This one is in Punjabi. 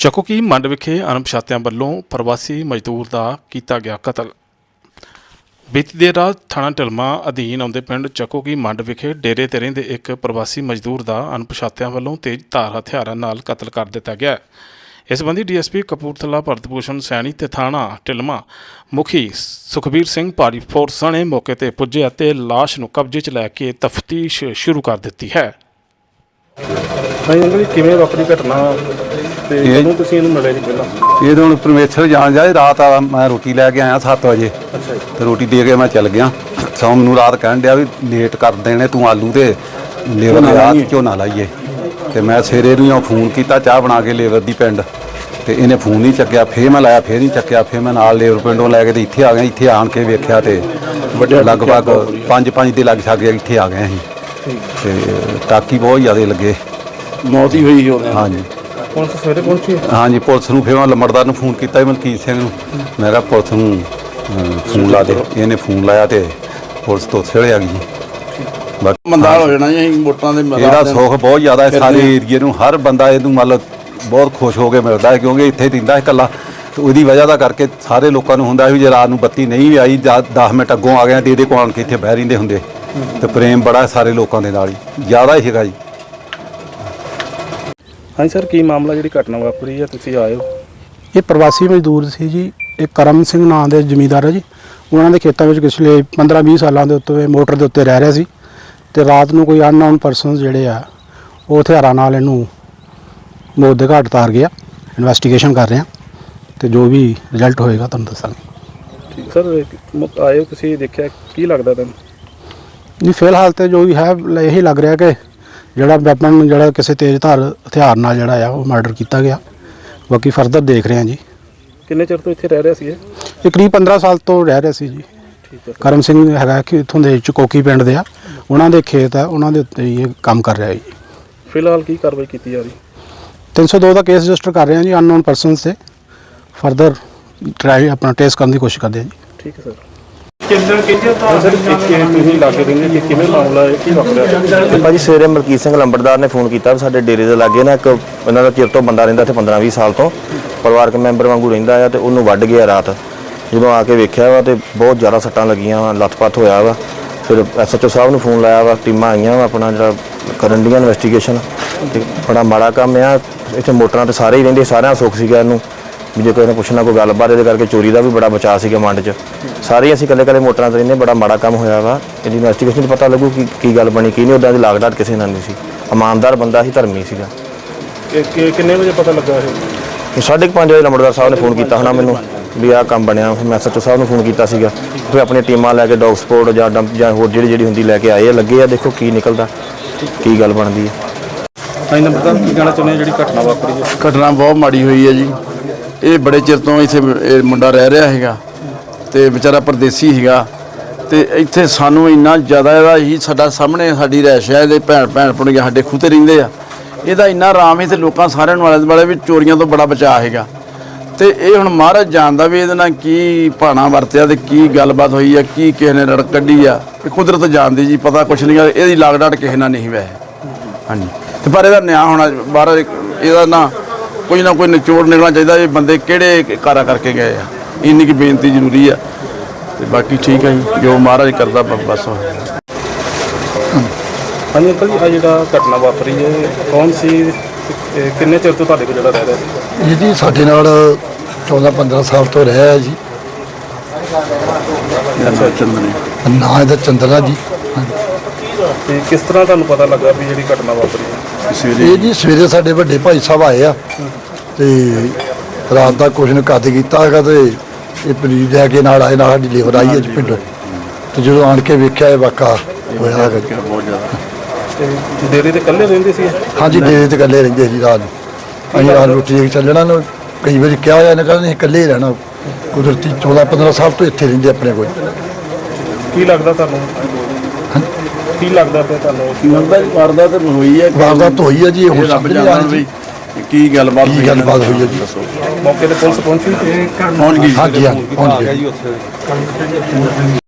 ਚੱਕੋਕੀ ਮੰਡ ਵਿਖੇ ਅਣਪਛਾਤਿਆਂ ਵੱਲੋਂ ਪ੍ਰਵਾਸੀ ਮਜ਼ਦੂਰ ਦਾ ਕੀਤਾ ਗਿਆ ਕਤਲ। ਬੀਤੀ ਦੇਰ ਰਾਤ ਥਾਣਾ ਢਲਮਾ ਅਧੀਨ ਆਉਂਦੇ ਪਿੰਡ ਚੱਕੋਕੀ ਮੰਡ ਵਿਖੇ ਡੇਰੇ ਤੇ ਰਹਿੰਦੇ ਇੱਕ ਪ੍ਰਵਾਸੀ ਮਜ਼ਦੂਰ ਦਾ ਅਣਪਛਾਤਿਆਂ ਵੱਲੋਂ ਤੇਜ਼ ਧਾਰ ਹਥਿਆਰਾਂ ਨਾਲ ਕਤਲ ਕਰ ਦਿੱਤਾ ਗਿਆ ਇਸ ਸੰਬੰਧੀ ਡੀਐਸਪੀ ਕਪੂਰਥਲਾ, ਭਰਤਭੂਸ਼ਣ ਸੈਣੀ ਤੇ ਥਾਣਾ ਢਿਲਮਾ ਮੁਖੀ ਸੁਖਬੀਰ ਸਿੰਘ ਭਾਰੀ ਫੋਰਸਾਂ ਨੇ ਮੌਕੇ ਤੇ ਪੁੱਜੇ ਅਤੇ ਲਾਸ਼ ਨੂੰ ਕਬਜ਼ੇ 'ਚ ਲੈ ਕੇ ਤਫਤੀਸ਼ ਸ਼ੁਰੂ ਕਰ ਦਿੱਤੀ ਹੈ। ਨਹੀਂ ਅੰਕਲ ਜੀ, ਕਿਵੇਂ ਵਾਪਰੀ ਘਟਨਾ? ਤੇ ਇਹ- ਕਦੋਂ ਤੁਸੀਂ ਇਹਨੂੰ ਮਿਲੇ ਜੀ ਪਹਿਲਾਂ ਇਹ ਤਾਂ ਹੁਣ ਪਰਮੇਸ਼ਰ ਜਾਣ ਜਾਏ ਰਾਤ ਆ ਮੈਂ ਰੋਟੀ ਲੈ ਕੇ ਆਇਆ 7 ਵਜੇ। ਅੱਛਾ ਜੀ। ਤੇ ਰੋਟੀ ਦੇ ਕੇ ਮੈਂ ਚੱਲ ਗਿਆ। ਸੌ ਮੈਨੂੰ ਰਾਤ ਕਹਿਣ ਡਿਆ ਵੀ ਲੇਟ ਕਰ ਦੇਣੇ ਤੂੰ ਆਲੂ ਤੇ ਲੇਬਰ ਲਿਆ ਤੇ ਝੋਨਾ ਲਾਈਏ। ਤੇ ਮੈਂ ਸਵੇਰੇ ਨੂੰ ਹੀ ਫੋਨ ਕੀਤਾ ਚਾਹ ਬਣਾ ਕੇ ਲੇਬਰ ਦੀ ਪਿੰਡ। ਤੇ ਇਹਨੇ ਫੋਨ ਨਹੀਂ ਚੱਕਿਆ ਫੇਰ ਮੈਂ ਲਾਇਆ ਫੇਰ ਨਹੀਂ ਚੱਕਿਆ ਫੇਰ ਮੈਂ ਨਾਲ ਲੇਬਰ ਪਿੰਡੋਂ ਲੈ ਕੇ ਤੇ ਇੱਥੇ ਆ ਗਿਆ ਇੱਥੇ ਆਣ ਕੇ ਵੇਖਿਆ ਤੇ ਲਗਭਗ 5-5 ਦੇ ਲੱਗ ਛਾ ਗਿਆ ਇੱਥੇ ਆ ਗਏ ਅਸੀਂ। ਤੇ ਟਾਕੀ ਬਹੁਤ ਜ਼ਿਆਦਾ ਲੱਗੇ। ਮੌਤ ਹੀ ਹੋਈ ਉਹਦੇ ਹਾਂਜੀ। ਹੁਣ ਸਵੇਰੇ ਪਹੁੰਚੀ ਹਾਂਜੀ ਪੁਲਿਸ ਨੂੰ ਫਿਰ ਮੈਂ ਲੰਬੜਦਾਰ ਨੂੰ ਫੋਨ ਕੀਤਾ ਮਲਕੀਤ ਸਿੰਘ ਨੂੰ। ਮੈਂ ਕਿਹਾ ਪੁਲਿਸ ਨੂੰ ਅਹ, ਫੋਨ ਲਾ ਦੇ। ਇਹਨੇ ਫੋਨ ਲਾਇਆ ਤੇ ਪੁਲਿਸ ਤੋਂ ਥੇੜੇ ਆ ਗਈ ਬਾਕੀ ਮੰਦਾ ਹੋ ਜਾਣਾ ਜੀ ਅਸੀਂ ਵੋਟਾਂ ਦੇ ਇਹਦਾ ਮੈਦਾਨ ਦੇ ਸੁੱਖ ਬਹੁਤ ਜ਼ਿਆਦਾ ਹੈ ਸਾਰੇ ਏਰੀਏ ਨੂੰ। ਹਰ ਬੰਦਾ ਇਹਨੂੰ ਮਤਲਬ ਬਹੁਤ ਖੁਸ਼ ਹੋ ਕੇ ਮਿਲਦਾ ਹੈ ਕਿਉਂਕਿ ਇੱਥੇ ਰਹਿੰਦਾ ਹੈ ਇਕੱਲਾ। ਤੇ ਉਹਦੀ ਵਜ੍ਹਾ ਦਾ ਕਰਕੇ ਸਾਰੇ ਲੋਕਾਂ ਨੂੰ ਹੁੰਦਾ ਵੀ ਜੇ ਰਾਤ ਨੂੰ ਬੱਤੀ ਨਹੀਂ ਵੀ ਆਈ 10 ਮਿੰਟ ਅੱਗੋਂ ਆ ਗਏ ਤੇ ਇਹਦੇ ਕੋਲ ਆਣ ਕੇ ਇੱਥੇ ਬਹਿ ਰਹਿੰਦੇ ਹੁੰਦੇ। ਤੇ ਪ੍ਰੇਮ ਬੜਾ ਹੈ ਸਾਰੇ ਲੋਕਾਂ ਦੇ ਨਾਲ ਹੀ। ਜ਼ਿਆਦਾ ਹੀ ਹੈਗਾ ਜੀ। ਹਾਂਜੀ ਸਰ ਕੀ ਮਾਮਲਾ ਜਿਹੜੀ ਘਟਨਾ ਵਾਪਰੀ ਹੈ ਤੁਸੀਂ ਆਏ ਹੋ ਇਹ ਪ੍ਰਵਾਸੀ ਮਜ਼ਦੂਰ ਸੀ ਜੀ ਇਹ ਕਰਮ ਸਿੰਘ ਨਾਂ ਦੇ ਜ਼ਮੀਂਦਾਰ ਹੈ ਜੀ। ਉਹਨਾਂ ਦੇ ਖੇਤਾਂ ਵਿੱਚ ਪਿਛਲੇ 15-20 ਸਾਲਾਂ ਦੇ ਉੱਤੇ ਮੋਟਰ ਦੇ ਉੱਤੇ ਰਹਿ ਰਿਹਾ ਸੀ ਤੇ ਰਾਤ ਨੂੰ ਕੋਈ ਅਨਨੋਨ ਪਰਸਨਸ ਜਿਹੜੇ ਆ ਉਹ ਹਥਿਆਰਾਂ ਨਾਲ ਇਹਨੂੰ ਮੌਤ ਦੇ ਘਾਟ ਉਤਾਰ ਗਿਆ। ਇਨਵੈਸਟੀਗੇਸ਼ਨ ਕਰ ਰਹੇ ਆ ਤੇ ਜੋ ਵੀ ਰਿਜ਼ਲਟ ਹੋਏਗਾ ਤੁਹਾਨੂੰ ਦੱਸਾਂਗੇ। ਠੀਕ ਸਰ ਮ- ਆਏ ਹੋ ਤੁਸੀਂ ਦੇਖਿਆ ਕੀ ਲੱਗਦਾ ਤੁਹਾਨੂੰ? ਜੀ ਫਿਲਹਾਲ ਤੇ ਜੋ ਵੀ ਹੈ ਇਹੀ ਲੱਗ ਰਿਹਾ ਕਿ ਜਿਹੜਾ ਵੈਪਨ ਜਿਹੜਾ ਕਿਸੇ ਤੇਜ਼ ਧਾਰ ਹਥਿਆਰ ਨਾਲ ਜਿਹੜਾ ਆ ਉਹ ਮਰਡਰ ਕੀਤਾ ਗਿਆ। ਬਾਕੀ ਫਰਦਰ ਦੇਖ ਰਹੇ ਆ ਜੀ। ਕਿੰਨੇ ਚਿਰ ਤੋਂ ਇੱਥੇ ਰਹਿ ਰਿਹਾ ਸੀ ਇਹ ਇਹ ਕਰੀਬ 15 ਸਾਲ ਤੋਂ ਰਹਿ ਰਿਹਾ ਸੀ ਜੀ। ਠੀਕ ਹੈ। ਕਰਮ ਸਿੰਘ ਹੈਗਾ ਕਿ ਇਥੋਂ ਦੇ ਚਕੋਕੀ ਪਿੰਡ ਦੇ ਆ। ਉਹਨਾਂ ਦੇ ਖੇਤ ਆ ਉਹਨਾਂ ਦੇ ਉੱਤੇ ਹੀ ਇਹ ਕੰਮ ਕਰ ਰਿਹਾ ਜੀ। ਫਿਲਹਾਲ ਕੀ ਕਾਰਵਾਈ ਕੀਤੀ ਜਾ ਰਹੀ? 302 ਦਾ ਕੇਸ ਰਜਿਸਟਰ ਕਰ ਰਹੇ ਹਾਂ ਜੀ ਅਨਨੋਨ ਪਰਸਨਸ ਤੇ। ਫਰਦਰ ਟਰਾਈ ਆਪਣਾ ਟੈਸਟ ਕਰਨ ਦੀ ਕੋਸ਼ਿਸ਼ ਕਰਦੇ ਹਾਂ ਜੀ। ਠੀਕ ਹੈ ਸਰ ਕਿੰਨੇ ਕਿੰਨੇ ਸਰ ਕਿ ਤੁਸੀਂ ਲਾਗੇ ਰਹਿੰਦੇ ਕਿ ਕਿਵੇਂ ਮਾਮਲਾ ਹੈ ਕੀ ਵਾਪਰਿਆ? ਤੇ ਭਾਜੀ ਸਵੇਰੇ ਮਲਕੀਤ ਸਿੰਘ ਲੰਬੜਦਾਰ ਨੇ ਫੋਨ ਕੀਤਾ ਵੀ ਸਾਡੇ ਡੇਰੇ ਦੇ ਲਾਗੇ ਨਾ ਇੱਕ ਇਹਨਾਂ ਦਾ ਚਿਰ ਤੋਂ ਬੰਦਾ ਰਹਿੰਦਾ ਇੱਥੇ 15 20 ਸਾਲ ਤੋਂ। ਪਰਿਵਾਰਕ ਮੈਂਬਰ ਵਾਂਗੂ ਰਹਿੰਦਾ ਆ ਤੇ ਉਹਨੂੰ ਵੱਢ ਗਿਆ ਰਾਤ। ਜਦੋਂ ਆ ਕੇ ਵੇਖਿਆ ਵਾ ਤੇ ਬਹੁਤ ਜ਼ਿਆਦਾ ਸੱਟਾਂ ਲੱਗੀਆਂ ਵਾ ਲੱਤਪੱਤ ਹੋਇਆ ਵਾ। ਫਿਰ ਐਸਐਚਓ ਸਾਹਿਬ ਨੂੰ ਫੋਨ ਲਾਇਆ ਵਾ ਟੀਮਾਂ ਆਈਆਂ ਵਾ ਆਪਣਾ ਜਿਹੜਾ ਕਰਨ ਦੀਆਂ ਇਨਵੈਸਟੀਗੇਸ਼ਨ ਤੇ ਬੜਾ ਮਾੜਾ ਕੰਮ ਆ ਇੱਥੇ ਮੋਟਰਾਂ ਤੇ ਸਾਰੇ ਹੀ ਰਹਿੰਦੇ ਸਾਰਿਆਂ ਦਾ ਸੁੱਖ ਸੀਗਾ ਇਹਨੂੰ। ਵੀ ਜੇ ਕੋਈ ਨੇ ਪੁੱਛਣਾ ਕੋਈ ਗੱਲਬਾਤ ਇਹਦੇ ਕਰਕੇ ਚੋਰੀ ਦਾ ਵੀ ਬੜਾ ਬਚਾਅ ਸੀਗਾ ਮੰਡ 'ਚ। ਸਾਰੇ ਅਸੀਂ ਇਕੱਲੇ ਇਕੱਲੇ ਮੋਟਰਾਂ ਤੇ ਰਹਿੰਦੇ ਬੜਾ ਮਾੜਾ ਕੰਮ ਹੋਇਆ ਵਾ। ਇਹਦੀ ਇਨਵੈਸਟੀਗੇਸ਼ਨ 'ਚ ਪਤਾ ਲੱਗੂ ਕਿ ਕੀ ਗੱਲ ਬਣੀ ਕੀ ਨਹੀਂ ਉਦਾਂ ਦੀ ਲਾਗਡਾਟ ਕਿਸੇ ਨਾਲ ਨਹੀਂ ਸੀ। ਇਮਾਨਦਾਰ ਬੰਦਾ ਸੀ ਧਰਮੀ ਸੀਗਾ। ਕਿ- ਕਿ ਕਿੰਨੇ ਵਜੇ ਪਤਾ ਲੱਗਾ ਇਹ? ਤੇ ਸਾਢੇ ਕੁ ਪੰਜ ਵਜੇ ਲੰਬੜਦਾਰ ਸਾਹਿਬ ਨੇ ਫੋਨ ਕੀਤਾ ਹੋਣਾ ਮੈਨੂੰ ਵੀ ਆਹ ਕੰਮ ਬਣਿਆ। ਫਿਰ ਮੈਂ ਐਸਐਚਓ ਸਾਹਿਬ ਨੂੰ ਫੋਨ ਕੀਤਾ ਸੀਗਾ। ਫਿਰ ਆਪਣੀਆਂ ਟੀਮਾਂ ਲੈ ਕੇ ਡੌਗ ਸਪੋਰਟ ਜਾਂ ਡੰਪ ਜਾਂ ਹੋਰ ਜਿਹੜੀ ਜਿਹੜੀ ਹੁੰਦੀ ਲੈ ਕੇ ਆਏ ਆ ਲੱਗੇ ਆ। ਦੇਖੋ ਕੀ ਨਿਕਲਦਾ ਕੀ ਗੱਲ ਬਣਦੀ ਹੈ ਹਾਂਜੀ ਨੰਬਰਦਾਰ ਕੀ ਕਹਿਣਾ ਚਾਹੁੰਦੇ ਜਿਹੜੀ ਘਟਨਾ ਵਾਪਰੀ ਹੈ? ਘਟਨਾ ਬਹੁਤ ਮਾੜੀ ਹੋਈ ਹੈ ਜੀ। ਇਹ ਬੜੇ ਚਿਰ ਤੋਂ ਇੱਥੇ ਇਹ ਮੁੰਡਾ ਰਹਿ ਰਿਹਾ ਹੈਗਾ ਤੇ ਵਿਚਾਰਾ ਪਰਦੇਸੀ ਹੈਗਾ ਤੇ ਇੱਥੇ ਸਾਨੂੰ ਇੰਨਾ ਜ਼ਿਆਦਾ ਇਹਦਾ ਹੀ ਸਾਡਾ ਸਾਹਮਣੇ ਸਾਡੀ ਰਹਿਸ਼ ਹੈ, ਇਹਦੇ ਭੈਣ ਭੈਣ ਪੁਣਗੇ ਸਾਡੇ ਖੂਹ ਤੇ ਰਹਿੰਦੇ ਆ। ਇਹਦਾ ਇੰਨਾ ਆਰਾਮ ਹੈ ਤੇ ਲੋਕਾਂ ਸਾਰਿਆਂ ਨੂੰ ਆਲੇ ਦੁਆਲੇ ਵੀ ਚੋਰੀਆਂ ਤੋਂ ਬੜਾ ਬਚਾਅ ਹੈਗਾ। ਤੇ ਇਹ ਹੁਣ ਮਹਾਰਾਜ ਜਾਣਦਾ ਵੀ ਇਹਦੇ ਨਾਲ ਕੀ ਭਾਣਾ ਵਰਤਿਆ ਤੇ ਕੀ ਗੱਲਬਾਤ ਹੋਈ ਆ, ਕੀ ਕਿਸੇ ਨੇ ਰੜ ਕੱਢੀ ਆ। ਇਹ ਕੁਦਰਤ ਜਾਣਦੀ ਜੀ, ਪਤਾ ਕੁਛ ਨਹੀਂ ਗਾ ਇਹਦੀ ਲਾਗਡਾਟ ਕਿਸੇ ਨਾਲ ਨਹੀਂ ਵੈ ਹਾਂਜੀ। ਤੇ ਪਰ ਇਹਦਾ ਨਿਆਂ ਹੋਣਾ ਮਹਾਰਾਜ ਇਹਦਾ ਨਾ ਕੋਈ ਨਾ ਕੋਈ ਨਿਚੋੜ ਨਿਕਲਣਾ ਚਾਹੀਦਾ ਇਹ ਬੰਦੇ ਕਿਹੜੇ ਕਾਰਾ ਕਰਕੇ ਗਏ ਆ। ਇੰਨੀ ਕੀ ਬੇਨਤੀ ਜ਼ਰੂਰੀ ਆ। ਤੇ ਬਾਕੀ ਠੀਕ ਹੈ ਜੀ ਜੋ ਮਹਾਰਾਜ ਕਰਦਾ ਬਸ ਹਾਂਜੀ ਅੰਕਲ ਜੀ ਆ ਜਿਹੜਾ ਘਟਨਾ ਵਾਪਰੀ ਹੈ ਕੌਣ ਸੀ ਇਹ ਕਿੰਨੇ ਚਿਰ ਤੋਂ ਤੁਹਾਡੇ ਕੋਲ ਜਿਹੜਾ ਰਹਿ ਰਿਹਾ ਸੀ? ਇਹ ਜੀ ਸਾਡੇ ਨਾਲ 14 15 ਸਾਲ ਤੋਂ ਰਿਹਾ ਹੈ ਜੀ। ਚੰਦਨੇ ਨਾਂ ਇਹਦਾ ਚੰਦਰਾ ਜੀ। ਤੇ ਕਿਸ ਤਰ੍ਹਾਂ ਤੁਹਾਨੂੰ ਪਤਾ ਲੱਗਾ ਵੀ ਜਿਹੜੀ ਘਟਨਾ ਵਾਪਰੀ ਸਵੇਰੇ? ਇਹ ਜੀ ਸਵੇਰੇ ਸਾਡੇ ਵੱਡੇ ਭਾਈ ਸਾਹਿਬ ਆਏ ਆ ਤੇ ਰਾਤ ਦਾ ਕੁਛ ਨੇ ਕੱਦ ਕੀਤਾ ਹੈਗਾ ਤੇ ਇਹ ਪਨੀਰ ਲੈ ਕੇ ਨਾਲ ਆਏ ਨਾਲ ਸਾਡੀ ਲੇਬਰ ਆਈ ਹੈ ਜੀ ਪਿੰਡੋਂ। ਤੇ ਜਦੋਂ ਆਣ ਕੇ ਵੇਖਿਆ ਇਹ ਵਾਕਾ ਹੋਇਆ ਹੈਗਾ ਜੀ। ਬਹੁਤ ਜ਼ਿਆਦਾ। ਤੇ ਡੇਰੇ ਤੇ ਇਕੱਲੇ ਰਹਿੰਦੇ ਸੀ ਇਹ? ਹਾਂਜੀ ਡੇਰੇ ਤੇ ਇਕੱਲੇ ਰਹਿੰਦੇ ਸੀ ਰਾਤ ਨੂੰ। ਅਸੀਂ ਰਾਤ ਰੋਟੀ ਦੇ ਕੇ ਚੱਲਣਾ ਨਾ ਕਈ ਵਾਰੀ ਕਿਹਾ ਹੋਇਆ ਨੇ ਕਹਿੰਦੇ ਅਸੀਂ ਇਕੱਲੇ ਹੀ ਰਹਿਣਾ। ਕੁਦਰਤੀ 14 15 ਸਾਲ ਤੋਂ ਇੱਥੇ ਰਹਿੰਦੇ ਆਪਣੇ ਕੋਲ। ਕੀ ਲੱਗਦਾ ਤੁਹਾਨੂੰ? ਕੀ ਲੱਗਦਾ ਪਿਆ ਤੁਹਾਨੂੰ? ਲੱਗਦਾ ਜੀ ਵਾਰਦਾਤ ਹੋਈ ਹੈ ਵਾਰਦਾਤ ਹੋਈ ਹੈ ਜੀ ਇਹ ਹੋ ਰੱਬ ਜਾਣਦਾ ਹੈ ਵੀ ਜੀ ਕੀ ਗੱਲਬਾਤ ਕੀ ਗੱਲਬਾਤ ਹੋਈ ਹੈ ਜੀ। ਮੌਕੇ ਤੇ ਪੁਲਿਸ ਪਹੁੰਚੀ? ਪਹੁੰਚ ਗਈ। ਹਾਂਜੀ ਹਾਂਜੀ। ਪਹੁੰਚ ਗਏ